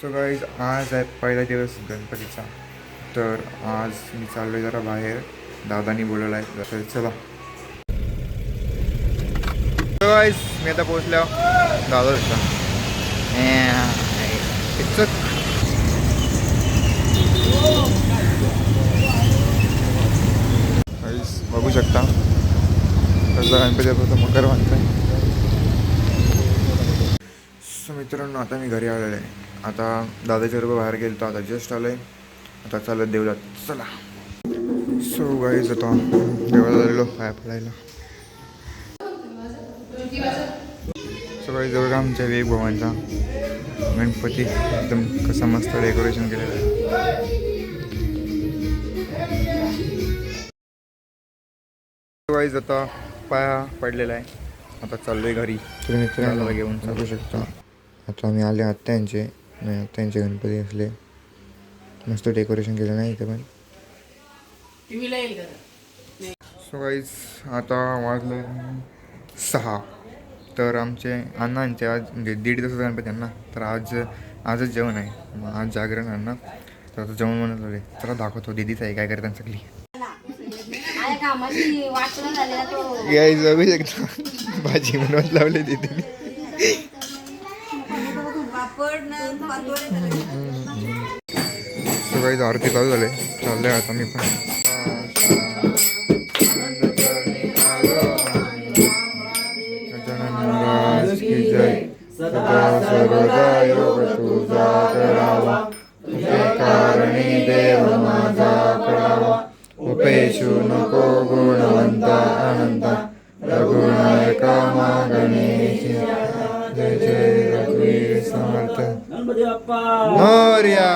So guys आज आहे पहिला दिवस गणपतीचा. तर आज मी चाललोय जरा बाहेर. दादानी बोलवला आहे तर चला. गाईज मी आता पोहोचल्या दादा होता बघू शकता. गणपती मकर आहे. मित्रांनो आता मी घरी आलेलो आहे. आता दादाच्या बरोबर बाहेर गेलो तर आता जस्ट आलो आहे आता चालत देवळात चला. सो गाईज आता देवळात आलेलो पाया पडायला. सो गाईज जवळ आमच्या वेग भवांचा? गणपती. एकदम कसा मस्त डेकोरेशन केलेलं आहे. वाईज आता पाया पडलेला आहे. आता चाललोय घरी. तुम्ही मित्रांना घेऊन सांगू शकता. आता आम्ही आले आत्यांचे नाही आत्यांचे गणपती असले. मस्त डेकोरेशन केलं नाही इथे पण. सो वाईज आता वाजले सहा. तर आमचे अण्णांचे आज म्हणजे दीड दिवसाचा गणपती ना. तर आज आजच जेवण आहे. मग आज जागरण आहे ना. तर आता जेवण म्हणत होते चला दाखवतो दिदीचं आहे काय करतात सगळी. आहे कामाची वाटणं झालेला तो. याय बघू शकता. भाजी बनवत लावली दीदीने. सगळी आरती चालू झाले. चाललंय आता मी पण. सदा सर्वदा योग तुझा करावा. तुझे देव माझा करावा उपेशू नको गुणवंता अनंता. समर्थ मोर्या.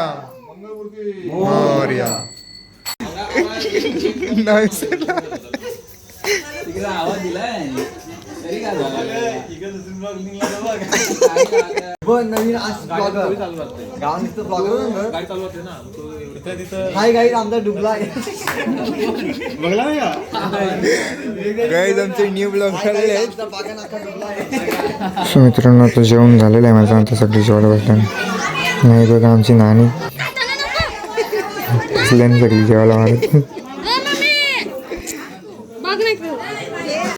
मोर्या. नाही. तिकडे आवाज दिलाय. तरी काय झालं? नवीन आज ब्लॉगर गाव नुसतं ब्लॉगर हाय गाईड आमचा डुबला आहे. गाईज आमचे न्यू ब्लॉग झालेले आहेत. मित्रांनो आता जेवण झालेलं आहे माझं आता सगळी जेवण बसलं नाही बघा आमची नाणी. बसल्याने सगळी जेवायला मारत. Nick.